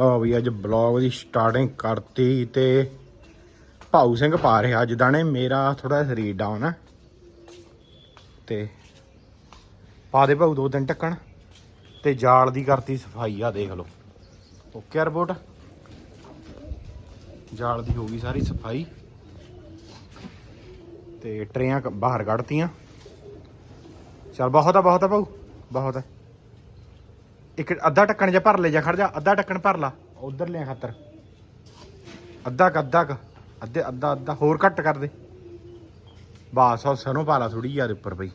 ਲਓ ਵੀ ਅੱਜ ਬਲੌਗ ਦੀ ਸਟਾਰਟਿੰਗ ਕਰਤੀ ਤੇ ਭਾਊ ਸਿੰਘ ਪਾ ਰਿਹਾ ਅੱਜ ਦਾਣੇ, ਮੇਰਾ ਥੋੜਾ ਸਰੀਰ ਡਾਊਨ ਹੈ ਤੇ ਪਾ ਦੇ ਭਾਊ ਦੋ ਦਿਨ ਟੱਕਣ ਤੇ ਜਾਲ ਦੀ ਕਰਤੀ ਸਫ਼ਾਈ ਆ, ਦੇਖ ਲਓ। ਓਕੇ ਰਿਪੋਰਟ ਜਾਲ ਦੀ ਹੋ ਗਈ ਸਾਰੀ ਸਫ਼ਾਈ। ਤੇ ਟਰੇਆਂ ਬਾਹਰ ਕੱਢਤੀਆਂ। ਚਲ ਬਹੁਤ ਆ ਬਹੁਤ ਆ ਭਾਊ, ਬਹੁਤ ਆ। ਇੱਕ ਅੱਧਾ ਟੱਕਣ ਜਿਹਾ ਭਰ ਲੈ ਜਾ ਖੜ ਜਾ ਅੱਧਾ ਟੱਕਣ ਭਰ ਲਾ। ਉਧਰ ਲਿਆ ਖਾਤਰ। ਅੱਧਾ ਕ ਅੱਧਾ ਕ ਅੱਧੇ ਅੱਧਾ ਅੱਧਾ ਹੋਰ ਘੱਟ ਕਰ ਦੇ। ਬਾਸ ਉਹ ਸਰੋਂ ਪਾ ਲਾ ਥੋੜੀ ਯਾਰ ਉੱਪਰ ਪਈ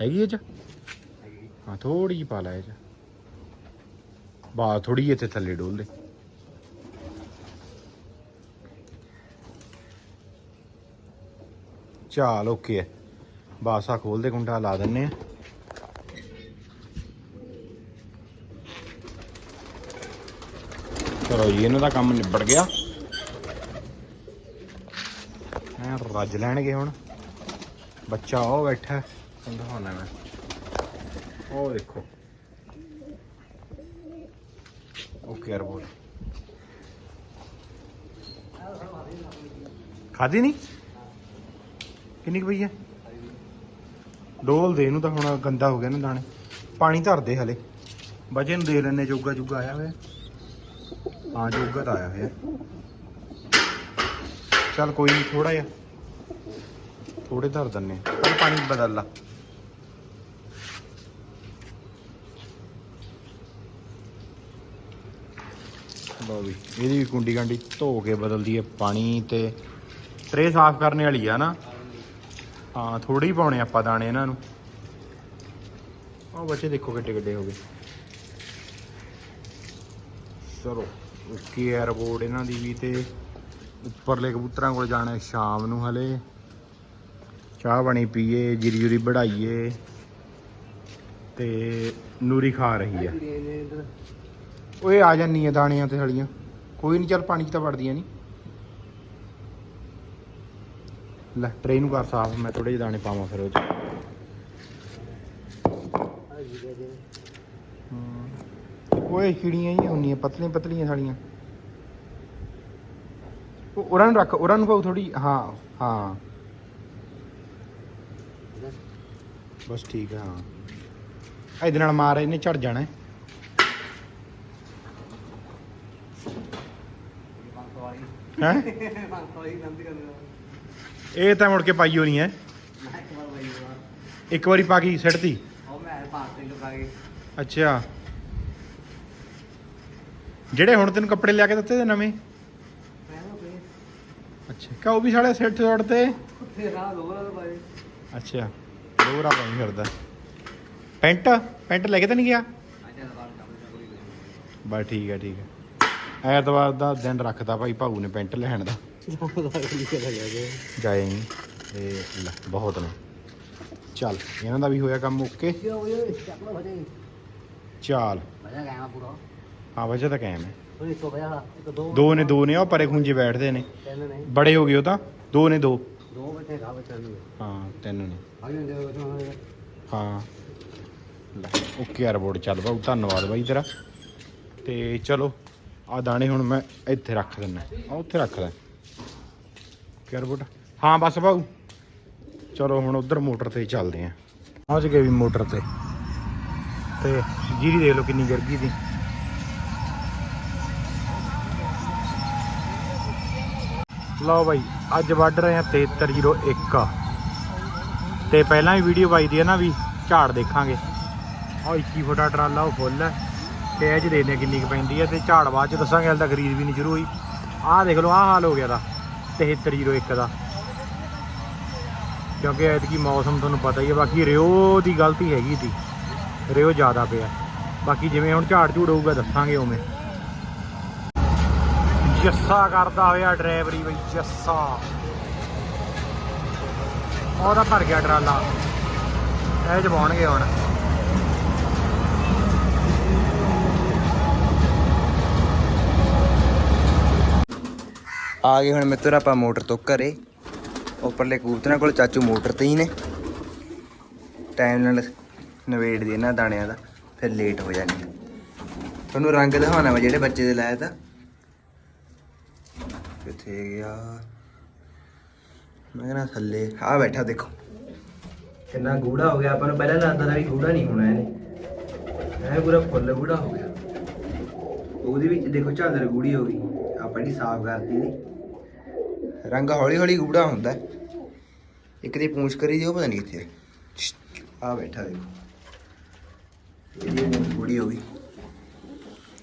ਹੈਗੀ ਇਹ ਚ? ਹਾਂ ਥੋੜੀ ਜਿਹੀ ਪਾ ਲਾ ਇਹ ਚ। ਬਾਸ ਥੋੜੀ ਇੱਥੇ ਥੱਲੇ ਡੋਲ ਦੇ। ਚਾਲ ਓਕੇ ਬਾਸਾ ਖੋਲ ਦੇ ਕੁੰਡਾ ਲਾ ਦਿੰਨੇ ਆ ਚਲੋ ਜੀ, ਇਹਨਾਂ ਦਾ ਕੰਮ ਨਿਬੜ ਗਿਆ। ਐ ਰੱਜ ਲੈਣਗੇ ਹੁਣ। ਬੱਚਾ ਉਹ ਬੈਠਾ ਤੁਹਾਨੂੰ ਦਿਖਾਉਣਾ ਮੈਂ। ਉਹ ਦੇਖੋ। ਓਕੇ ਰਿਪੋਰਟ ਖਾਦੀ ਨਹੀਂ? ਕਿੰਨੀ ਕੁ ਪਈ ਹੈ? ਡੋਲ ਦੇ ਇਹਨੂੰ ਤਾਂ ਹੁਣ ਗੰਦਾ ਹੋ ਗਿਆ ਨਾ ਦਾਣੇ। ਪਾਣੀ ਧਰ ਦੇ ਹਲੇ। ਬਜੇ ਨੂੰ ਦੇ ਲੈਨੇ ਜੋਗਾ ਜੁਗਾ ਆਇਆ ਹੋਇਆ। ਹਾਂ ਜੋਗਾ ਤਾਂ ਆਇਆ ਹੋਇਆ। ਚੱਲ ਕੋਈ ਨਹੀਂ ਥੋੜਾ ਜਿਹਾ। ਥੋੜੇ ਧਰ ਦਿੰਨੇ ਪਰ ਪਾਣੀ ਬਦਲ ਲਾ। ਲਓ ਵੀ, ਇਹਦੀ ਵੀ ਕੁੰਡੀ ਕਾਂਡੀ ਧੋ ਕੇ ਬਦਲਦੀ ਹੈ ਪਾਣੀ ਤੇ। ਟਰੇ ਸਾਫ਼ ਕਰਨ ਵਾਲੀ ਆ ਨਾ। ਹਾਂ ਥੋੜੇ ਹੀ ਪਾਉਣੇ ਆਪਾਂ ਦਾਣੇ ਇਹਨਾਂ ਨੂੰ। ਉਹ ਬੱਚੇ ਦੇਖੋ ਕਿੱਡੇ ਕਿੱਡੇ ਹੋ ਗਏ। ਚਲੋ 어ਪੋਰਟ ਇਹਨਾਂ ਦੀ ਵੀ ਤੇ ਉੱਪਰਲੇ ਕਬੂਤਰਾਂ ਕੋਲ ਜਾਣਾ ਸ਼ਾਮ ਨੂੰ ਹਲੇ। ਚਾਹ ਬਣੀ ਪੀਏ ਜੀਰੀ ਜੁਰੀ ਵਢਾਈਏ ਤੇ ਨੂਰੀ ਖਾ ਰਹੀ ਹੈ ਓਏ ਆ ਜਾਨੀ ਆ ਦਾਣਿਆਂ ਤੇ ਹਲੀਆਂ ਕੋਈ ਨਹੀਂ ਚੱਲ ਪਾਣੀ 'ਚ ਤਾਂ ਵੜਦੀਆਂ ਨਹੀਂ ਲੈ ਟਰੇ ਨੂੰ ਕਰ ਸਾਫ਼ ਮੈਂ ਥੋੜੇ ਜਿਹੇ ਦਾਣੇ ਪਾਵਾਂ ਫਿਰ ਉਹ 'ਚ। ਓਏ ਚਿੜੀਆਂ ਹੀ ਹੁੰਦੀਆਂ ਪਤਲੀਆਂ ਪਤਲੀਆਂ ਸਾਲੀਆਂ। ਉਹ ਉਹਨਾਂ ਨੂੰ ਰੱਖ ਉਹਨਾਂ ਨੂੰ ਪਾਉ ਥੋੜੀ ਹਾਂ ਹਾਂ। ਬਸ ਠੀਕ ਹੈ। ਹਾਂ ਇਹਦੇ ਨਾਲ ਮਾਰ ਇਹਨੇ ਝੜ ਜਾਣਾ। ਹੈ। ਇਹ ਤਾਂ ਮੁੜ ਕੇ ਪਾਈਓ ਨਹੀਂ ਹੈ। ਇੱਕ ਵਾਰੀ ਪਾ ਕੇ ਸਿੱਟਤੀ। ਅੱਛਾ। ਜਿਹੜੇ ਹੁਣ ਤੈਨੂੰ ਕੱਪੜੇ ਲਿਆ ਕੇ ਦਿੱਤੇ ਤੇ ਨਵੇਂ? ਅੱਛਾ ਕਾ ਉਹ ਵੀ ਸਾਲੇ ਸਿੱਟ ਸੁੱਟ ਤੇ? ਅੱਛਾ ਲੋਰਾ ਪਾਈ ਫਿਰਦਾ। ਪੈਂਟ ਪੈਂਟ ਲੈ ਕੇ ਤਾਂ ਨਹੀਂ ਗਿਆ? ਬਸ ਠੀਕ ਹੈ ਠੀਕ ਹੈ ਐਤਵਾਰ ਦਾ ਦਿਨ ਰੱਖਦਾ ਭਾਈ ਭਾਊ ਨੇ ਪੈਂਟ ਲੈਣ ਦਾ। ਜਾਏ ਨਹੀਂ ਇਹ ਲੈ ਬਹੁਤ ਨੇ। ਚੱਲ ਇਹਨਾਂ ਦਾ ਵੀ ਹੋਇਆ ਕੰਮ ਓਕੇ। ਚਾਲ। ਹਾਂ ਵਜਾ ਤਾਂ ਕਾਇਮ ਹੈ। ਦੋ ਨੇ ਦੋ ਨੇ ਉਹ ਪਰੇ ਖੁੰਝੇ ਬੈਠਦੇ ਨੇ। ਬੜੇ ਹੋ ਗਏ ਉਹ ਤਾਂ ਦੋ ਨੇ ਦੋ। ਹਾਂ ਤਿੰਨ ਨੇ। ਹਾਂ। ਲੈ ਓਕੇ ਯਾਰ ਬੋਰਡ ਚੱਲ ਬਾਊ ਧੰਨਵਾਦ ਬਾਈ ਤੇਰਾ। ਤੇ ਚਲੋ ਆ ਦਾਣੇ ਹੁਣ ਮੈਂ ਇੱਥੇ ਰੱਖ ਦਿੰਨਾ ਆ ਉੱਥੇ ਰੱਖ ਲੈ। ਕਿਆ ਰਿਪੋਰਟ ਹਾਂ ਬਸ ਬਾਊ। ਚਲੋ ਹੁਣ ਉਧਰ ਮੋਟਰ ਤੇ ਚੱਲਦੇ ਆਂ ਪਹੁੰਚ ਗਏ ਵੀ ਮੋਟਰ ਤੇ। ਤੇ ਜੀਰੀ ਦੇਖ ਲਓ ਕਿੰਨੀ ਗਿਰ ਗਈ ਦੀ ਲਓ ਬਾਈ, ਅੱਜ ਵੱਢ ਰਹੇ ਆ 7301 ਤੇ ਪਹਿਲਾਂ ਵੀ ਵੀਡੀਓ ਪਾਈ ਦੀ ਹੈ ਨਾ ਵੀ ਝਾੜ ਦੇਖਾਂਗੇ। ਆ 21 ਫੁੱਟਾ ਟਰਾਲਾ ਉਹ ਫੁੱਲ ਹੈ ਤੇ ਇਹ ਚ ਦੇਖਦੇ ਕਿੰਨੀ ਕੁ ਪੈਂਦੀ ਹੈ ਤੇ ਝਾੜ ਬਾਅਦ ਚ ਦੱਸਾਂਗੇ, ਹਾਲੇ ਤਾਂ ਖਰੀਦ ਵੀ ਨਹੀਂ ਸ਼ੁਰੂ ਹੋਈ। ਆਹ ਦੇਖ ਲਓ, ਆਹ ਹਾਲ ਹੋ ਗਿਆ ਦਾ 7301 ਦਾ। ਕਿਉਂਕਿ ਐਤਕੀ ਮੌਸਮ ਤੁਹਾਨੂੰ ਪਤਾ ਹੀ ਹੈ, ਬਾਕੀ ਰਿਓ ਦੀ ਗਲਤੀ ਹੈਗੀ ਸੀ ਰਿਓ ਜ਼ਿਆਦਾ ਪਿਆ। ਬਾਕੀ ਜਿਵੇਂ ਹੁਣ ਝਾੜ ਝੂੜ ਹੋਊਗਾ, ਦੱਸਾਂਗੇ ਉਵੇਂ। ਜੱਸਾ ਕਰਦਾ ਹੋਇਆ ਡਰਾਈਵਰੀ ਬਈ, ਜੱਸਾ। ਉਹਦਾ ਭਰ ਗਿਆ ਟਰਾਲਾ। ਇਹ ਚ ਹੁਣ। ਆ ਗਏ ਹੁਣ ਮਿੱਤਰ ਆਪਾਂ ਮੋਟਰ ਤੋਂ ਘਰੇ। ਉੱਪਰਲੇ ਕਬੂਤਰਾਂ ਕੋਲ ਚਾਚੂ ਮੋਟਰ ਤੇ ਹੀ ਨੇ। ਟਾਈਮ ਨਾਲ ਨਵੇੜ ਦੇ ਇਹਨਾਂ ਦਾਣਿਆਂ ਦਾ, ਫਿਰ ਲੇਟ ਹੋ ਜਾਣੀ। ਤੁਹਾਨੂੰ ਰੰਗ ਦਿਖਾਉਣਾ ਵਾ ਜਿਹੜੇ ਬੱਚੇ ਦੇ ਲਾਇਆ ਤਾਂ। ਕਿੱਥੇ ਗਿਆ? ਮੈਂ ਕਹਿੰਦਾ ਥੱਲੇ ਆ ਬੈਠਾ ਦੇਖੋ। ਕਿੰਨਾ ਗੂੜਾ ਹੋ ਗਿਆ ਆਪਾਂ ਨੂੰ ਪਹਿਲਾਂ ਲੱਗਦਾ ਵੀ ਗੂੜਾ ਨਹੀਂ ਹੋਣਾ ਇਹਨੇ। ਇਹ ਪੂਰਾ ਫੁੱਲ ਗੂੜਾ ਹੋ ਗਿਆ। ਉਹਦੇ ਵਿੱਚ ਦੇਖੋ ਝਾਲਰ ਗੂੜੀ ਹੋ ਗਈ। ਆਪਾਂ ਜਿਹੜੀ ਸਾਫ਼ ਕਰਤੀ ਦੀ ਰੰਗ ਹੌਲੀ ਹੌਲੀ ਗੂੜਾ ਹੁੰਦਾ। ਇੱਕ ਦੀ ਪੂੰਛ ਕਰੀ ਦਿਓ ਪਤਾ ਨਹੀਂ ਕਿੱਥੇ ਆ। ਬੈਠਾ ਦੇਖੋ। ਇਹਦੀ ਗੂੜੀ ਹੋ ਗਈ।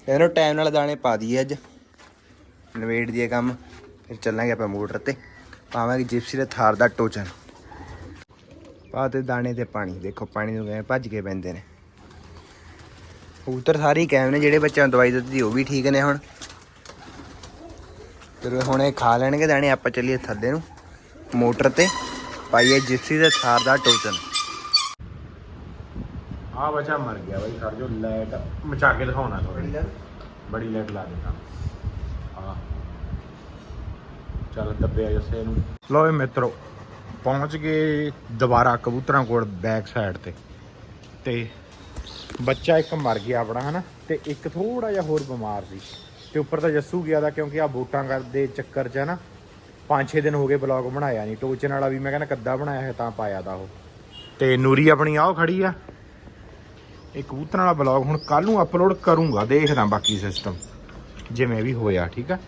ਇਹਨੂੰ ਟਾਈਮ ਨਾਲ ਦਾਣੇ ਪਾ ਦਈਏ ਅੱਜ। ਨਵੇੜ ਦੀਏ ਕੰਮ। ਫਿਰ ਚੱਲਾਂਗੇ ਆਪਾਂ ਮੋਟਰ ਤੇ। ਪਾਵਾਂਗੇ ਜਿਪਸੀ ਦੇ ਥਾਰ ਦਾ ਟੋਚਨ। ਪਾ ਤੇ ਦਾਣੇ ਤੇ ਪਾਣੀ। ਦੇਖੋ ਪਾਣੀ ਨੂੰ ਕਿਵੇਂ ਭੱਜ ਕੇ ਪੈਂਦੇ ਨੇ। ਕਬੂਤਰ ਸਾਰੇ ਕਾਇਮ ਨੇ ਜਿਹੜੇ ਬੱਚਿਆਂ ਨੂੰ ਦਵਾਈ ਦਿੱਤੀ ਉਹ ਵੀ ਠੀਕ ਨੇ ਹੁਣ। ਫਿਰ ਹੁਣ ਇਹ ਖਾ ਲੈਣਗੇ ਦਾਣੇ ਆਪਾਂ ਚੱਲੀਏ ਥੱਲੇ ਨੂੰ ਮੋਟਰ ਤੇ। ਪਾਈਏ ਜਿਪਸੀ ਦੇ ਥਾਰ ਦਾ ਟੋਚਨ। ਆ ਬੱਚਾ ਮਰ ਗਿਆ ਬਾਈ ਖੜ ਜੋ ਲਾਈਟ ਮਚਾ ਕੇ ਦਿਖਾਉਣਾ ਥੋੜੀ ਬੜੀ ਲਾਈਟ ਲਾ ਦਿੱਤਾ। ਆ ਚੱਲ ਦੱਬਿਆ ਜੱਸੇ ਨੂੰ। ਲੋ ਮਿੱਤਰੋ, ਪਹੁੰਚ ਗਏ ਦੁਬਾਰਾ ਕਬੂਤਰਾਂ ਕੋਲ ਬੈਕ ਸਾਈਡ ਤੇ। ਤੇ ਬੱਚਾ ਇੱਕ ਮਰ ਗਿਆ ਆਪਣਾ, ਹਨਾ? ਤੇ ਇੱਕ ਥੋੜਾ ਜਿਹਾ ਹੋਰ ਬਿਮਾਰ ਸੀ। ਤੇ ਉੱਪਰ ਤਾਂ ਜੱਸੂ ਗਿਆ ਦਾ, ਕਿਉਂਕਿ ਆ ਵੋਟਾਂ ਕਰਦੇ ਚੱਕਰ 'ਚ, ਹਨਾ? 5-6 ਦਿਨ ਹੋ ਗਏ ਬਲੌਗ ਬਣਾਇਆ ਨਹੀਂ। ਟੋਚਨ ਵਾਲਾ ਵੀ ਮੈਂ ਕਹਿੰਦਾ ਕੱਦਾ ਬਣਾਇਆ ਹੈ ਤਾਂ ਪਾਇਆ ਦਾ ਉਹ। ਤੇ ਨੂਰੀ ਆਪਣੀ ਆਹ ਖੜੀ ਆ। ਇਹ ਕਬੂਤਰਾਂ ਵਾਲਾ ਬਲੌਗ ਹੁਣ ਕੱਲ ਨੂੰ ਅਪਲੋਡ ਕਰੂੰਗਾ, ਦੇਖਦਾ ਬਾਕੀ ਸਿਸਟਮ ਜਿਵੇਂ ਵੀ ਹੋਇਆ, ਠੀਕ ਆ?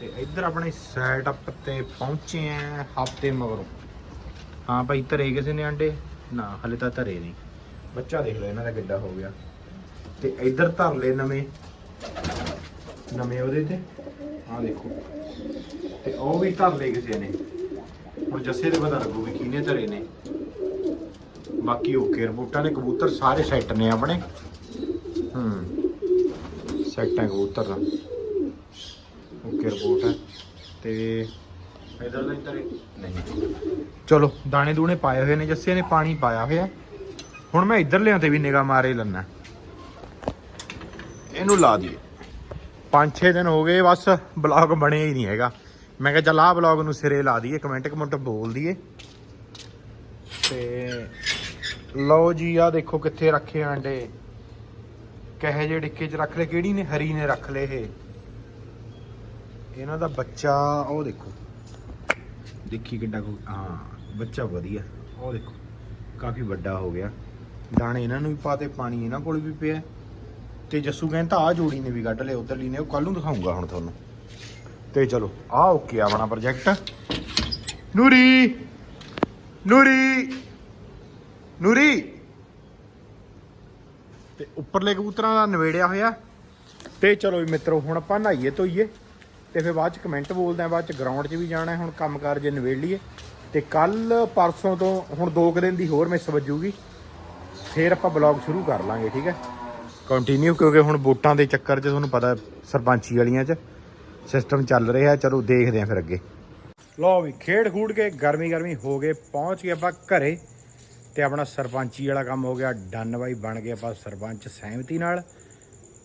ਤੇ ਇੱਧਰ ਆਪਣੇ ਸੈਟਅਪ ਤੇ ਪਹੁੰਚੇ ਆ ਹਫ਼ਤੇ ਮਗਰੋਂ। ਹਾਂ ਭਾਈ, ਧਰੇ ਕਿਸੇ ਨੇ ਆਂਡੇ? ਨਾ, ਹਲੇ ਤਾਂ ਧਰੇ ਨਹੀਂ। ਬੱਚਾ ਦੇਖ ਲਓ, ਇਹਨਾਂ ਦਾ ਕਿੱਡਾ ਹੋ ਗਿਆ। ਤੇ ਇੱਧਰ ਧਰ ਲਏ ਨਵੇਂ। ਨਵੇਂ ਉਹਦੇ ਤੇ। ਆਹ ਦੇਖੋ। ਤੇ ਉਹ ਵੀ ਧਰ ਲਏ ਕਿਸੇ ਨੇ। ਹੁਣ ਜੱਸੇ ਦੇ ਪਤਾ ਲੱਗੂ ਵੀ ਕਿਹਨੇ ਧਰੇ ਨੇ। ਬਾਕੀ ਓਕੇ ਰਿਪੋਰਟਾਂ ਨੇ, ਕਬੂਤਰ ਸਾਰੇ ਸੈੱਟ ਨੇ ਆਪਣੇ। ਹੂੰ। ਸੈੱਟ ਹੈ ਕਬੂਤਰ ਦਾ। ਓਕੇ ਰਿਪੋਰਟ ਹੈ। ਤੇ ਇਧਰ ਦਾ ਇੰਤਰ ਨਹੀਂ। ਚਲੋ ਦਾਣੇ ਦੂਣੇ ਪਾਏ ਹੋਏ ਨੇ ਜੱਸੇ ਨੇ ਪਾਣੀ ਪਾਇਆ ਹੋਇਆ। ਹੁਣ ਮੈਂ ਇੱਧਰ ਲਿਆਂ ਤੇ ਵੀ ਨਿਗਾਹ ਮਾਰੇ ਲੰਨਾ ਇਹਨੂੰ ਲਾ ਦਈਏ। 5-6 ਦਿਨ ਹੋ ਗਏ ਬਸ ਬਲੌਗ ਬਣਿਆ ਹੀ ਨਹੀਂ ਹੈਗਾ। ਮੈਂ ਕਿਹਾ ਚੱਲ ਆਹ ਬਲੌਗ ਨੂੰ ਸਿਰੇ ਲਾ ਦਈਏ ਕਮੈਂਟ ਕਮੈਂਟ ਬੋਲ ਦਈਏ। ਤੇ ਲਓ ਜੀ ਆ ਦੇਖੋ ਕਿੱਥੇ ਰੱਖੇ ਆਂਡੇ। ਕਹੇ ਜੇ ਡਿੱਕੇ 'ਚ ਰੱਖ ਲਏ ਕਿਹੜੀ ਨੇ? ਹਰੀ ਨੇ ਰੱਖ ਲਏ ਇਹ। ਇਹਨਾਂ ਦਾ ਬੱਚਾ, ਉਹ ਦੇਖੋ। ਦੇਖੀ ਕਿੱਡਾ ਕੁ ਹਾਂ, ਬੱਚਾ ਵਧੀਆ। ਉਹ ਦੇਖੋ, ਕਾਫੀ ਵੱਡਾ ਹੋ ਗਿਆ। ਦਾਣੇ ਇਹਨਾਂ ਨੂੰ ਵੀ ਪਾਤੇ ਪਾਣੀ ਇਹਨਾਂ ਕੋਲ ਵੀ ਪਿਆ। ਤੇ ਜੱਸੂ ਕਹਿੰਦਾ ਆ ਜੋੜੀ ਨੇ ਵੀ ਕੱਢ ਲਏ ਉਧਰਲੀ ਨੇ, ਉਹ ਕੱਲ ਨੂੰ ਦਿਖਾਉਂਗਾ ਹੁਣ ਤੁਹਾਨੂੰ। ਤੇ ਚਲੋ ਆ ਓਕੇ ਆਪਣਾ ਪ੍ਰੋਜੈਕਟ ਨੂਰੀ! ਨੂਰੀ! ਨੂਰੀ! ਤੇ ਉੱਪਰਲੇ ਕਬੂਤਰਾਂ ਦਾ ਨਵੇੜਿਆ ਹੋਇਆ। ਤੇ ਚਲੋ ਵੀ ਮਿੱਤਰੋ, ਹੁਣ ਆਪਾਂ ਨਹਾਈਏ ਧੋਈਏ। ਤੇ ਫਿਰ ਬਾਅਦ ਚ ਕਮੈਂਟ ਬੋਲਦੇ ਆ ਬਾਅਦ ਚ ਗਰਾਊਂਡ 'ਚ ਵੀ ਜਾਣਾ ਹੁਣ ਕੰਮਕਾਰ ਜੇ ਨਵੇੜ ਲਈਏ। ਤੇ ਕੱਲ ਪਰਸੋਂ ਤੋਂ ਹੁਣ 2 ਕੁ ਦਿਨ ਦੀ ਹੋਰ ਮਿਸ ਵੱਜੂਗੀ। ਫਿਰ ਆਪਾਂ ਬਲੌਗ ਸ਼ੁਰੂ ਕਰ ਲਾਂਗੇ, ਠੀਕ ਹੈ? ਕੰਟੀਨਿਊ ਕਿਉਂਕਿ ਹੁਣ ਵੋਟਾਂ ਦੇ ਚੱਕਰ 'ਚ ਤੁਹਾਨੂੰ ਪਤਾ ਸਰਪੰਚੀ ਵਾਲੀਆਂ 'ਚ ਸਿਸਟਮ ਚੱਲ ਰਿਹਾ, ਚਲੋ ਦੇਖਦੇ ਆਂ ਫਿਰ ਅੱਗੇ। ਲਓ ਵੀ, ਖੇਡ ਖੂਡ ਕੇ ਗਰਮੀ ਗਰਮੀ ਹੋ ਗਏ, ਪਹੁੰਚ ਗਏ ਆਪਾਂ ਘਰੇ। ਤੇ ਆਪਣਾ ਸਰਪੰਚੀ ਵਾਲਾ ਕੰਮ ਹੋ ਗਿਆ, ਡਨ ਬਾਈ ਬਣ ਗਏ ਆਪਾਂ ਸਰਪੰਚ ਸਹਿਮਤੀ ਨਾਲ।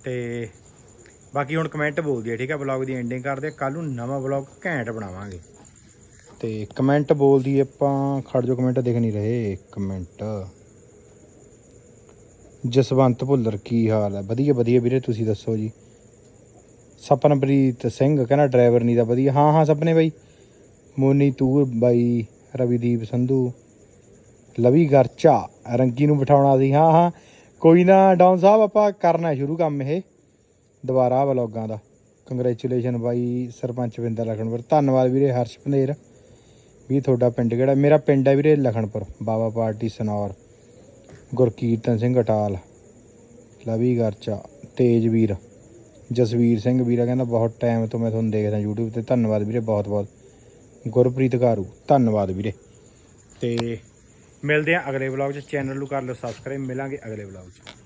ਤੇ ਬਾਕੀ ਹੁਣ ਕਮੈਂਟ ਬੋਲਦੀ ਹੈ, ਠੀਕ ਹੈ ਬਲੌਗ ਦੀ ਐਂਡਿੰਗ ਕਰਦੇ ਕੱਲ ਨੂੰ ਨਵਾਂ ਬਲੌਗ ਘੈਂਟ ਬਣਾਵਾਂਗੇ। ਤੇ ਕਮੈਂਟ ਬੋਲਦੀ ਆਪਾਂ, ਖੜ ਜੋ ਕਮੈਂਟ ਦਿਖ ਨਹੀਂ ਰਹੇ। ਕਮੈਂਟ ਜਸਵੰਤ ਭੁੱਲਰ, ਕੀ ਹਾਲ ਹੈ? ਵਧੀਆ ਵਧੀਆ ਵੀਰੇ, ਤੁਸੀਂ ਦੱਸੋ ਜੀ। ਸਪਨਪ੍ਰੀਤ ਸਿੰਘ ਕਹਿੰਦਾ ਡਰਾਈਵਰ ਨਹੀਂ ਦਾ ਵਧੀਆ। ਹਾਂ ਹਾਂ, ਸਪਨੇ ਬਾਈ। ਮੋਨੀ ਤੂਰ ਬਾਈ, ਰਵੀਦੀਪ ਸੰਧੂ। ਲਵੀ ਗਰਚਾ, ਰੰਗੀ ਨੂੰ ਬਿਠਾਉਣਾ ਸੀ। ਹਾਂ ਹਾਂ। ਕੋਈ ਨਾ, ਡਾਊਨ ਸਾਹਿਬ, ਆਪਾਂ ਕਰਨਾ ਸ਼ੁਰੂ ਕੰਮ ਇਹ। ਦੁਬਾਰਾ ਵਲੋਗਾਂ ਦਾ। ਕੰਗ੍ਰੈਚੁਲੇਸ਼ਨ ਬਾਈ ਸਰਪੰਚ ਵਿੰਦਰ ਲਖਣਪੁਰ ਧੰਨਵਾਦ ਵੀਰੇ ਹਰਸ਼ ਪੰਦੇਰ ਵੀ ਤੁਹਾਡਾ ਪਿੰਡ ਕਿਹੜਾ? ਮੇਰਾ ਪਿੰਡ ਹੈ ਵੀਰੇ ਲਖਣਪੁਰ ਬਾਬਾ ਪਾਰਟੀ ਸਨੌਰ। ਗੁਰਕੀਰਤਨ ਸਿੰਘ ਅਟਾਲ। ਲਵੀ ਗਰਚਾ। ਤੇਜਵੀਰ ਜਸਵੀਰ ਸਿੰਘ ਵੀਰਾ ਕਹਿੰਦਾ ਬਹੁਤ ਟਾਈਮ ਤੋਂ ਮੈਂ ਤੁਹਾਨੂੰ ਦੇਖਦਾ YouTube ਤੇ। ਧੰਨਵਾਦ ਵੀਰੇ ਬਹੁਤ ਬਹੁਤ। ਗੁਰਪ੍ਰੀਤ ਘਾਰੂ। ਧੰਨਵਾਦ ਵੀਰੇ। ਤੇ ਮਿਲਦੇ ਆ ਅਗਲੇ ਵਲੌਗ 'ਚ। ਚੈਨਲ ਨੂੰ ਕਰ ਲਓ ਸਬਸਕ੍ਰਾਈਬ ਮਿਲਾਂਗੇ ਅਗਲੇ ਵਲੌਗ 'ਚ।